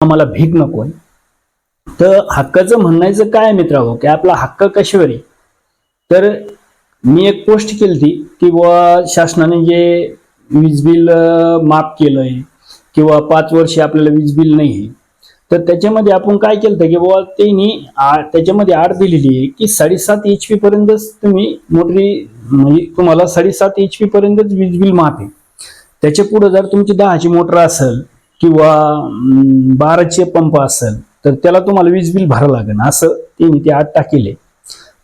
आम्हाला भीक नको आहे. तर हक्काचं म्हणायचं काय मित्रांनो की आपला हक्क कशावर आहे? तर मी एक पोस्ट केली होती की बुवा शासनाने जे वीज बिल माफ माफ केलंय किंवा पाच वर्षे आपल्याला वीज बिल नाही आहे. तर त्याच्यामध्ये आपण काय केलं की बुवा त्यांनी आ- त्याच्यामध्ये आड दिलेली आहे की साडेसात एच पी पर्यंतच तुम्ही मोटरी म्हणजे तुम्हाला साडेसात एच पी पर्यंतच वीज बिल माफ आहे. त्याच्या पुढे जर तुमची दहाची मोटर असेल किंवा बाराचे पंप असेल तर त्याला तुम्हाला वीज बिल भरावं लागेल. असं त्यांनी ते आत टाकेले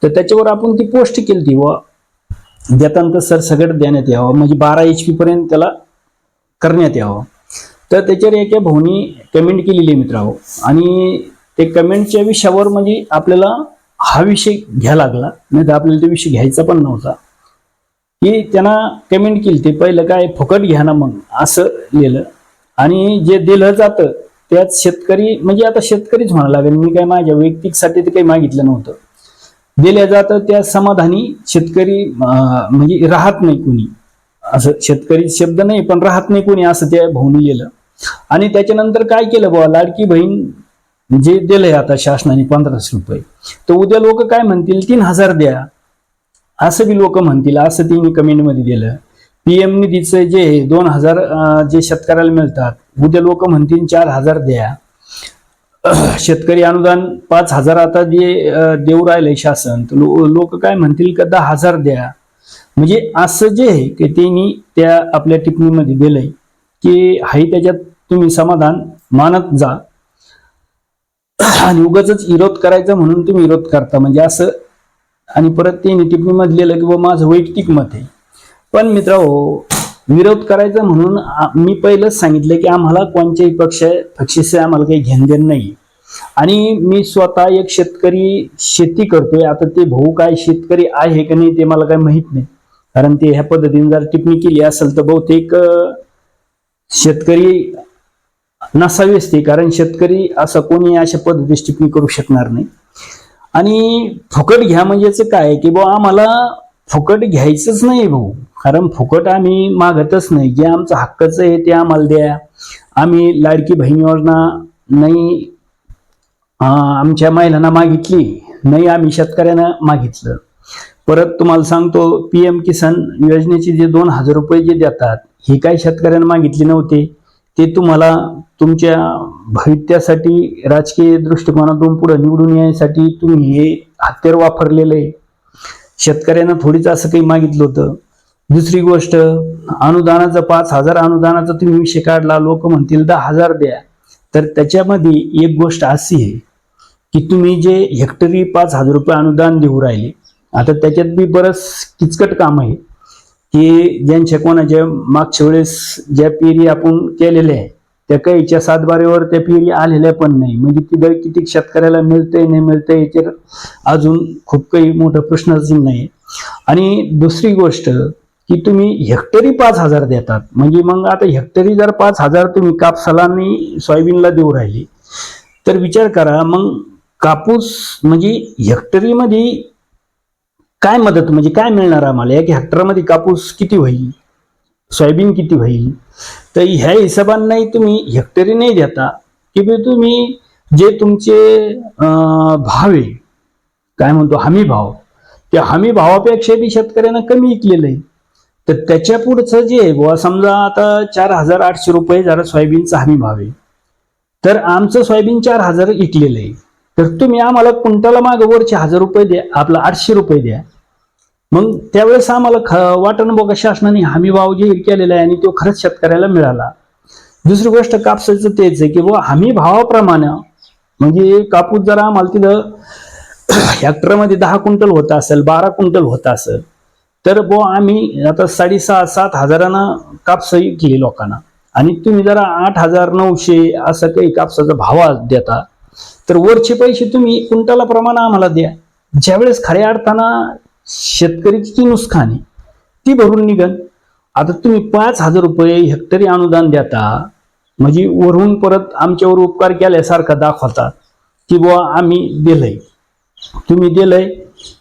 तर त्याच्यावर आपण ती पोस्ट केली ती. व देताना सर सगळं देण्यात यावं. म्हणजे बारा एच पी पर्यंत त्याला करण्यात यावं. तर त्याच्यावर एका भाऊनी कमेंट केलेली आहे मित्रांनो. आणि ते कमेंटच्या विषयावर म्हणजे आपल्याला हा विषय घ्या लागला. नाही तर आपल्याला तो विषय घ्यायचा पण नव्हता. की त्यांना कमेंट केली ते. पहिलं काय फुकट घ्या ना मग. असं लिहिलं. आणि जे दिलं जातं त्यात शेतकरी म्हणजे आता शेतकरीच म्हणायला लागेल मी काय माझ्या वैयक्तिकसाठी ते काही मागितलं नव्हतं. दिल्या जातं त्या समाधानी शेतकरी म्हणजे राहत नाही कुणी. असं शेतकरी शब्द नाही पण राहत नाही कोणी असं त्या भाऊनी लिहिलं. आणि त्याच्यानंतर काय केलं बुवा लाडकी बहीण जे दिलंय आता शासनाने पंधराशे रुपये तर उद्या लोक काय म्हणतील? तीन हजार द्या. असं बी लोक म्हणतील असं तिने कमेंटमध्ये दिलं. पीएम निधीचं जे दोन हजार जे शेतकऱ्याला मिळतात उद्या लोक म्हणतील चार हजार द्या. शेतकरी अनुदान पाच हजार आता जे देऊ राहिले शासन तर लोक काय म्हणतील का दहा हजार द्या. म्हणजे असं जे आहे की त्यांनी त्या आपल्या टिप्पणीमध्ये दिलंय की हाही त्याच्यात तुम्ही समाधान मानत जा. आणि उगाच विरोध करायचा म्हणून तुम्ही विरोध करता. म्हणजे असं आणि परत त्यांनी टिप्पणीमध्ये लिहिलं की बाबा माझं वैयक्तिक मत आहे. पण मित्र विरोध करायचा म्हणून मी पहिलंच सांगितलं की आम्हाला कोणत्याही पक्ष पक्षाशी आम्हाला काही घेणदेण नाही. आणि मी स्वतः एक शेतकरी शेती करतोय. आता ते भाऊ काय शेतकरी आहे का नाही ते मला काही माहीत नाही. कारण ते ह्या पद्धतीने जर टिप्पणी केली असेल तर बहुतेक शेतकरी नसावी असते. कारण शेतकरी असं कोणी अशा पद्धतीची टिप्पणी करू शकणार नाही. आणि फुकट घ्या म्हणजेच काय आहे की बुवा आम्हाला फुकट घ्यायचंच नाही भाऊ. कारण फुकट आम्ही मागतच नाही. जे आमचं हक्काचं आहे ते आम्हाला द्या. आम्ही लाडकी बहीण योजना नाही आमच्या महिलांना मागितली नाही आम्ही शेतकऱ्यांना मागितलं. परत तुम्हाला सांगतो पी एम किसान योजनेचे जे दोन हजार रुपये जे देतात हे काय शेतकऱ्यांना मागितले नव्हते. ते तुम्हाला तुमच्या भवित्यासाठी राजकीय दृष्टिकोनातून पुढे निवडून येण्यासाठी तुम्ही हे हत्यार वापरलेलं आहे. शेतकऱ्यांना थोडीच असं काही मागितलं होतं. दुसरी गोष्ट अनुदानाचं पाच हजार अनुदानाचा तुम्ही विषय काढला लोक म्हणतील दहा हजार द्या. तर त्याच्यामध्ये एक गोष्ट अशी आहे की तुम्ही जे हेक्टरी पाच हजार रुपये अनुदान देऊ राहिले आता त्याच्यात बी बरंच किचकट काम आहे. की ज्यांच्या कोणाच्या मागच्या वेळेस ज्या पेरी आपण केलेल्या आहे त्या काहीच्या सातबारीवर त्या फेरी आलेल्या पण नाही. म्हणजे ती दर किती शेतकऱ्याला मिळतंय नाही मिळतंय याच्यावर अजून खूप काही मोठा प्रश्न अजून नाही. आणि दुसरी गोष्ट की तुम्ही हेक्टरी पाच हजार देतात. म्हणजे मग आता हेक्टरी जर पाच हजार तुम्ही कापसाला आणि सोयाबीनला देऊ राहिली तर विचार करा मग कापूस म्हणजे हेक्टरीमध्ये काय मदत म्हणजे काय मिळणार आम्हाला? एक हेक्टरमध्ये कापूस किती होईल? सोयाबीन किती होईल तर ह्या हिशोबांनाही तुम्ही हेक्टरी नाही देता. की तुम्ही जे तुमचे भाव आहे काय म्हणतो हमी भाव त्या हमी भावापेक्षा बी शेतकऱ्यांना कमी विकलेलं आहे. तर त्याच्या पुढचं जे आहे बुवा समजा आता चार हजार आठशे रुपये जरा सोयाबीनचा हमी भाव आहे. तर आमचं सोयाबीन चार हजार विकलेलं आहे. तर तुम्ही आम्हाला कुंटाला मागं वरचे हजार रुपये द्या आपला आठशे रुपये द्या. मग त्यावेळेस आम्हाला ख वाटण बघा शासनाने हमी भाव जाहीर केलेला आहे आणि तो खरंच शेतकऱ्याला मिळाला. दुसरी गोष्ट कापसाचं तेच आहे की बुवा हमी भावाप्रमाणे म्हणजे कापूस जर आम्हाला तिथं हेक्टरमध्ये दहा क्विंटल होत असेल बारा क्विंटल होत असेल तर बुवा आम्ही आता साडेसहा सात हजारानं कापस केली लोकांना. आणि तुम्ही जरा आठ हजार नऊशे असं काही कापसाचा भाव देता तर वरचे पैसे तुम्ही क्विंटला प्रमाण आम्हाला द्या. ज्यावेळेस खऱ्या अर्थानं शेतकरीची जी आहे ती भरून निघन. आता तुम्ही पाच हजार रुपये हेक्टरी अनुदान देता म्हणजे वरून परत आमच्यावर उपकार केल्यासारखा दाखवता की बुवा आम्ही दिलंय. तुम्ही दिलंय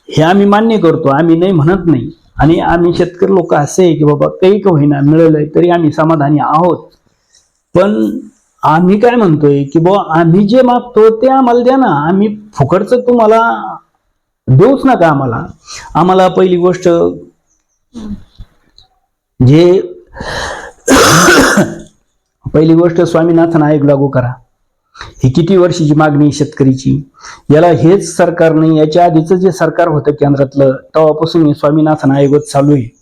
हे आम्ही मान्य करतो आम्ही नाही म्हणत नाही. आणि आम्ही शेतकरी लोक असे आहे की बाबा काही का होईना मिळालंय तरी आम्ही समाधानी आहोत. पण आम्ही काय म्हणतोय की बुवा आम्ही जे मागतो ते आम्हाला द्या ना आम्ही फुकटचं तुम्हाला देऊच नका आम्हाला. आम्हाला पहिली गोष्ट जे पहिली गोष्ट स्वामीनाथन आयोग लागू करा. ही किती वर्षाची मागणी शेतकरीची? याला हेच सरकार नाही याच्या आधीचं जे सरकार होतं केंद्रातलं तेव्हापासून स्वामीनाथन आयोगच चालू आहे.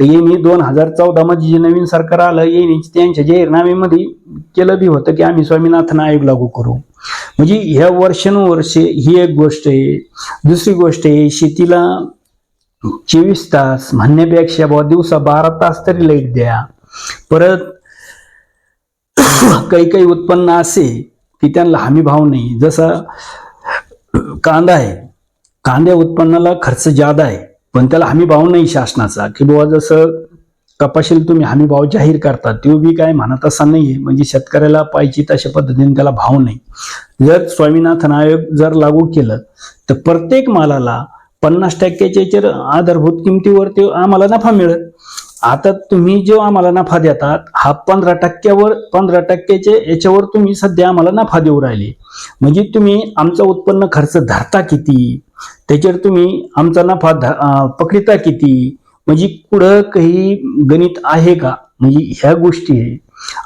तर येईनी दोन हजार चौदामध्ये जे नवीन सरकार आलं येईनी त्यांच्या जाहीरनाम्यामध्ये केलं बी होतं की आम्ही स्वामीनाथन आयोग लागू करू. म्हणजे ह्या वर्षानुवर्षे ही एक गोष्ट आहे. दुसरी गोष्ट आहे शेतीला चोवीस तास म्हणण्यापेक्षा बुवा दिवसा बारा तास तरी लाइट द्या. परत काही काही उत्पन्न असे की त्यांना हमी भाव नाही. जसा कांदा आहे. कांद्या उत्पन्नाला खर्च जादा आहे. पण त्याला हमी भाव नाही शासनाचा की बुवा जसं कपाशीला तुम्ही हमी भाव जाहीर करता तो बी काय म्हणत असा नाहीये. म्हणजे शेतकऱ्याला पाहिजे तशा पद्धतीने त्याला भाव नाही. जर स्वामीनाथन आयोग जर लागू केलं तर प्रत्येक मालाला पन्नास टक्क्याच्या याच्यावर आधारभूत किमतीवर ते आम्हाला नफा मिळेल. आता तुम्ही जो आम्हाला नफा देतात हा पंधरा टक्क्यावर पंधरा टक्क्याचे याच्यावर तुम्ही सध्या आम्हाला नफा देऊ राहिले. म्हणजे तुम्ही आमचा उत्पन्न खर्च धरता किती? त्याच्यावर तुम्ही आमचा नफा ध- पकडिता किती? म्हणजे पुढं काही गणित आहे का? म्हणजे ह्या गोष्टी आहे.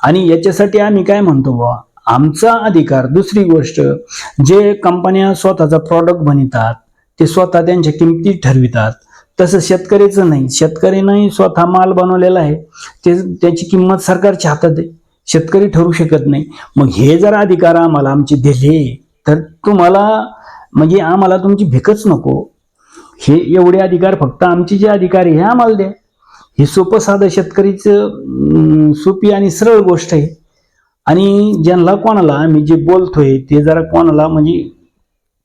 आणि याच्यासाठी आम्ही काय म्हणतो बा आमचा अधिकार दुसरी गोष्ट जे कंपन्या स्वतःचा प्रॉडक्ट बनवितात ते स्वतः त्यांच्या किमती ठरवितात. तसं शेतकऱ्याचं नाही. शेतकरीनंही स्वतः माल बनवलेला आहे. ते त्याची किंमत सरकारच्या हातात आहे. शेतकरी ठरू शकत नाही. मग हे जर अधिकार आम्हाला आमचे दिले तर तुम्हाला म्हणजे आम्हाला तुमची भिकच नको. हे एवढे अधिकार फक्त आमचे जे अधिकार आहे हे आम्हाला द्या. हे सोपं साधं शेतकरीचं सोपी आणि सरळ गोष्ट आहे. आणि ज्यांना कोणाला आम्ही जे बोलतोय ते जरा कोणाला म्हणजे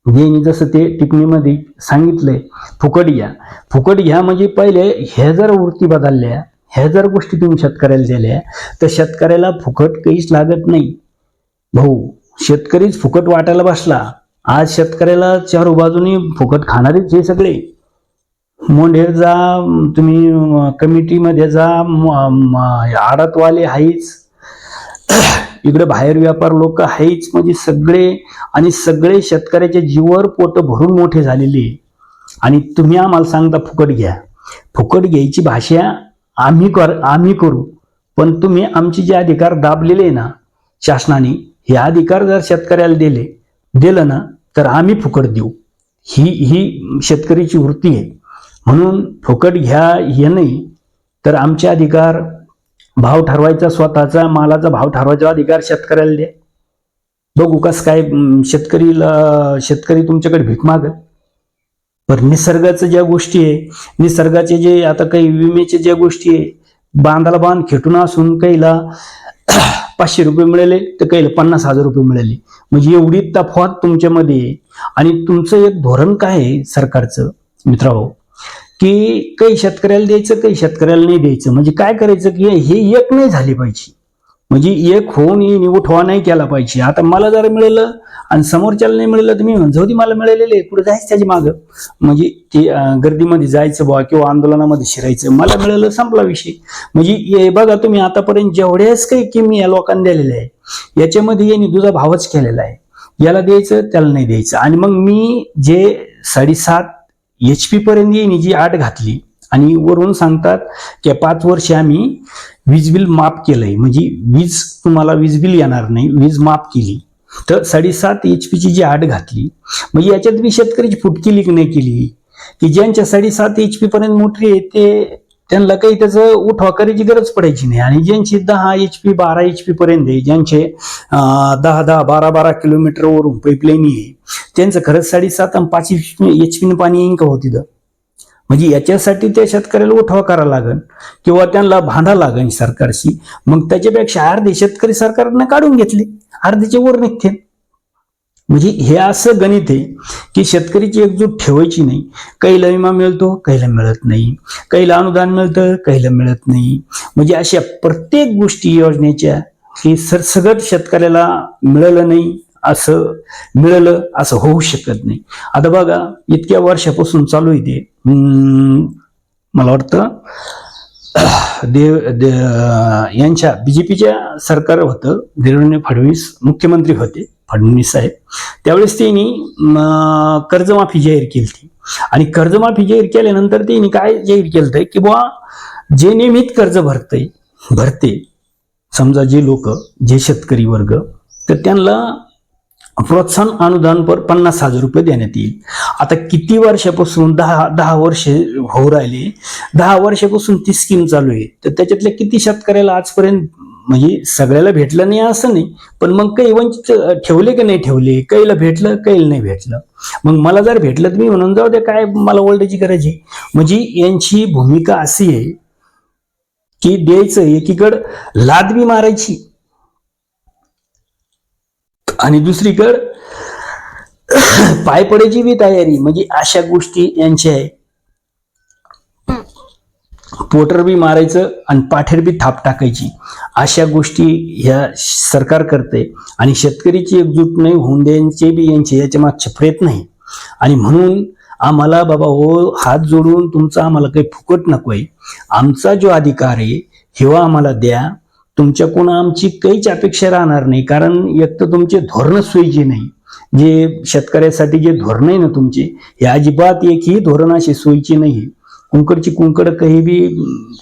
ज्यांनी जसं ते टिपणीमध्ये सांगितलंय फुकट घ्या. फुकट घ्या म्हणजे पहिले ह्या जर वृत्ती बदलल्या ह्या जर गोष्टी तुम्ही शेतकऱ्याला दिल्या तर शेतकऱ्याला फुकट काहीच लागत नाही. भाऊ शेतकरीच फुकट वाटायला बसला. आज शेतकऱ्याला चार बाजूनी फुकट खाणारेच हे सगळे. मोंढेर जा तुम्ही कमिटीमध्ये जा आडतवाले आहेच इकडे बाहेर व्यापार लोक आहेच म्हणजे सगळे आणि सगळे शेतकऱ्याच्या जीवर पोट भरून मोठे झालेले. आणि तुम्ही आम्हाला सांगता फुकट घ्या. फुकट घ्यायची भाषा आम्ही कर आम्ही करू. पण तुम्ही आमचे जे अधिकार दाबलेले आहे ना शासनाने हे अधिकार जर शेतकऱ्याला दिले दिलं ना तर आम्ही फुकट देऊ. ही ही शेतकरीची वृत्ती आहे. म्हणून फुकट घ्या हे नाही तर आमचे अधिकार भाव ठरवायचा स्वतःचा मालाचा भाव ठरवायचा अधिकार शेतकऱ्याला द्या. बघू कस काय शेतकरीला शेतकरी तुमच्याकडे भीक माग पण निसर्गाचं ज्या गोष्टी आहे निसर्गाचे जे आता काही विम्याचे ज्या गोष्टी आहे बांधाला बांध खेटून असून काहीला पाचशे रुपये मिळाले तर काहीला पन्नास हजार रुपये मिळाले. म्हणजे एवढी तफावत तुमच्यामध्ये आणि तुमचं एक धोरण काय आहे सरकारचं मित्रांनो? की काही शेतकऱ्याला द्यायचं काही शेतकऱ्याला नाही द्यायचं. म्हणजे काय करायचं की हे एक नाही झाली पाहिजे. म्हणजे एक होऊन येईन उठवा नाही केला पाहिजे. आता मला जर मिळालं आणि समोरच्याला नाही मिळालं तर मी म्हणजे होती मला मिळालेले पुढे जायचं त्याच्या मागं? म्हणजे ते गर्दीमध्ये जायचं बा किंवा आंदोलनामध्ये शिरायचं. मला मिळालं संपला विषय. म्हणजे हे बघा तुम्ही आतापर्यंत जेवढ्याच काही किमी या लोकांना दिलेल्या आहे याच्यामध्ये यांनी तुझा भावच केलेला आहे. याला द्यायचं त्याला नाही द्यायचं. आणि मग मी जे साडेसात एच पी पर्यंत येईन जी आठ घातली आणि वरून सांगतात की पाच वर्ष आम्ही वीज बिल माफ केलंय. म्हणजे वीज तुम्हाला वीज बिल येणार नाही वीज माफ केली. तर साडेसात एच पीची जी आट घातली म्हणजे याच्यात मी शेतकऱ्याची फुटकी लीक नाही केली. की ज्यांच्या साडेसात एच पी पर्यंत मोटरी आहे ते त्यांना काही त्याचं उठवा करायची गरज पडायची नाही. आणि ज्यांची दहा एच पी बारा एच पी पर्यंत आहे ज्यांचे दहा दहा बारा बारा किलोमीटरवरून पाईपलाईन आहे त्यांचं खरंच साडेसात आणि पाच एच पी पाणी येईन का होती तर म्हणजे याच्यासाठी त्या शेतकऱ्याला उठाव करावा लागन किंवा त्यांना भांडा लागन सरकारशी. मग त्याच्यापेक्षा अर्धे शेतकरी सरकारनं काढून घेतले. अर्धेचे वर निघते म्हणजे हे असं गणित आहे की शेतकरीची एकजूट ठेवायची नाही. काहीला विमा मिळतो काहीला मिळत नाही. काहीला अनुदान मिळतं काहीला मिळत नाही. म्हणजे अशा प्रत्येक गोष्टी योजनेच्या की सरसगट शेतकऱ्याला मिळालं नाही. असं मिळालं असं होऊ शकत नाही. आता बघा इतक्या वर्षापासून चालू आहे ते. मला वाटतं देव दे- यांच्या बी जे पीच्या सरकार होतं देवेंद्र फडणवीस मुख्यमंत्री होते फडणवीस साहेब. त्यावेळेस त्यांनी कर्जमाफी जाहीर केली होती. आणि कर्जमाफी जाहीर केल्यानंतर त्यांनी काय जाहीर केलं होतं की बुवा जे नियमित कर्ज भरते भरते समजा जे लोक जे शेतकरी वर्ग तर त्यांना प्रोत्साहन अनुदान पर पन्नास हजार रुपये देण्यात येईल. आता किती वर्षापासून दहा दहा वर्ष होऊ राहिले दहा वर्षापासून ती स्कीम चालू आहे. तर त्याच्यातल्या किती शेतकऱ्याला आजपर्यंत म्हणजे सगळ्याला भेटलं नाही असं नाही पण मग काही वंचित ठेवले की नाही ठेवले काहीला भेटलं काही नाही भेटलं. मग मला जर भेटलं तर मी म्हणून जाऊ दे काय मला ओरडायची गरज आहे. म्हणजे यांची भूमिका अशी आहे की द्यायचं एकीकडं लाद बी मारायची आणि दुसरीकडं पाय पडायची बी तयारी म्हणजे अशा गोष्टी यांच्या आहे. पोटर बी मारायचं आणि पाठेर बी थाप टाकायची. अशा गोष्टी ह्या सरकार करते आणि शेतकरीची एकजूट नाही होऊन द्यायचे बी यांचे याच्या मागचे प्रयत्न आहे. आणि म्हणून आम्हाला बाबा हो हात जोडून तुमचा आम्हाला काही फुकट नको आहे आमचा जो अधिकार आहे हेवा आम्हाला द्या. तुमच्याकडून आमची काहीच अपेक्षा राहणार नाही कारण एक तर तुमचे धोरणच सोयीचे नाही. जे शेतकऱ्यासाठी जे धोरण आहे ना तुमचे हे अजिबात एकही धोरण असे सोयीचे नाही. कुंकडची कुंकड काही बी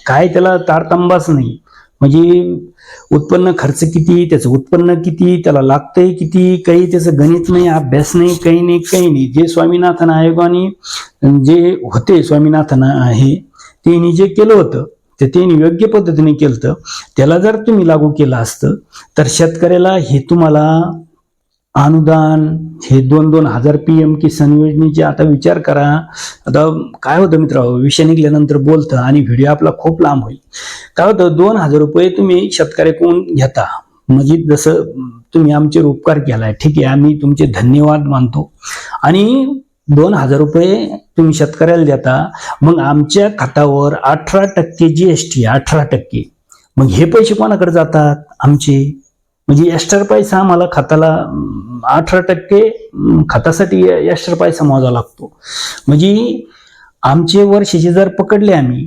काय त्याला तारतंबाच नाही. म्हणजे उत्पन्न खर्च किती त्याचं उत्पन्न किती त्याला लागतंय किती काही त्याचं गणित नाही अभ्यास नाही काही नाही काही नाही. जे स्वामीनाथन आयोगाने जे होते स्वामीनाथन हे त्यांनी जे केलं होतं ते त्यांनी योग्य पद्धतीने केलं होतं त्याला जर तुम्ही लागू केलं असतं तर शेतकऱ्याला हे तुम्हाला अनुदान हे दोन दोन हजार पी एम किसान योजनेचे आता विचार करा. आता काय होतं मित्र विषय निघाल्यानंतर बोलतं आणि व्हिडिओ आपला खूप लांब होईल. काय होतं दोन हजार रुपये तुम्ही शेतकऱ्याकडून घेता. म्हणजे जसं तुम्ही आमचे उपकार केलाय ठीक आहे आम्ही तुमचे धन्यवाद मानतो. आणि दोन हजार रुपये तुम्ही शेतकऱ्याला देता मग आमच्या खात्यावर अठरा टक्के जी एस टी अठरा टक्के. मग हे पैसे कोणाकडे जातात? आमचे. म्हणजे एक्स्ट्रा पैसा आम्हाला खात्याला अठरा टक्के खातासाठी खात्यासाठी एक्स्ट्रा पैसा मोजावा लागतो. म्हणजे आमचे वर्षाचे जर पकडले आम्ही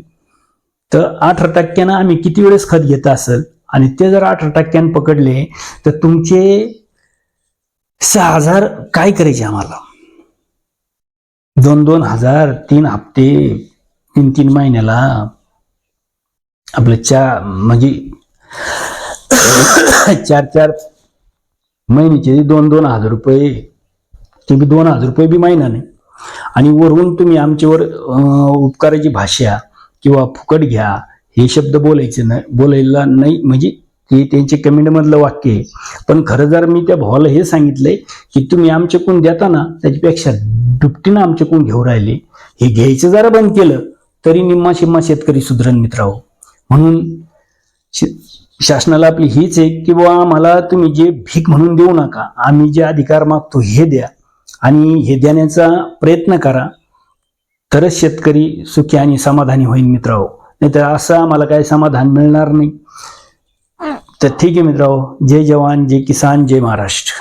तर अठरा टक्क्यानं आम्ही किती वेळेस खत घेत असेल? आणि ते जर अठरा टक्क्यानं पकडले तर तुमचे सहा हजार काय करायचे आम्हाला? दोन दोन हजार तीन हप्ते तीन तीन महिन्याला आपलं चा म्हणजे चार चार महिन्याचे दोन दोन हजार रुपये. ते बी दोन हजार रुपये बी महिना नाही आणि वरून तुम्ही आमच्यावर अं, उपकाराची भाषा किंवा फुकट घ्या हे शब्द बोलायचे नाही बोलायला नाही म्हणजे ते त्यांचे कमेंटमधलं वाक्य आहे. पण खरं जर मी त्या भावाला हे सांगितलंय की तुम्ही आमच्याकडून देता ना त्याच्यापेक्षा दुपटीनं आमच्याकडून घेऊ राहिले? हे घ्यायचं जरा बंद केलं तरी निम्मा शिम्मा शेतकरी सुधरण मित्राहो म्हणून शासनाला आपली हीच आहे की बाबा आम्हाला तुम्ही जे भीक म्हणून देऊ नका आम्ही जे अधिकार मागतो हे द्या. आणि हे देण्याचा प्रयत्न करा. तरच शेतकरी सुखी आणि समाधानी होईल मित्रांनो नाहीतर असं आम्हाला काही समाधान मिळणार नाही. तर ठीक आहे मित्राओ जय जवान जय किसान जय महाराष्ट्र.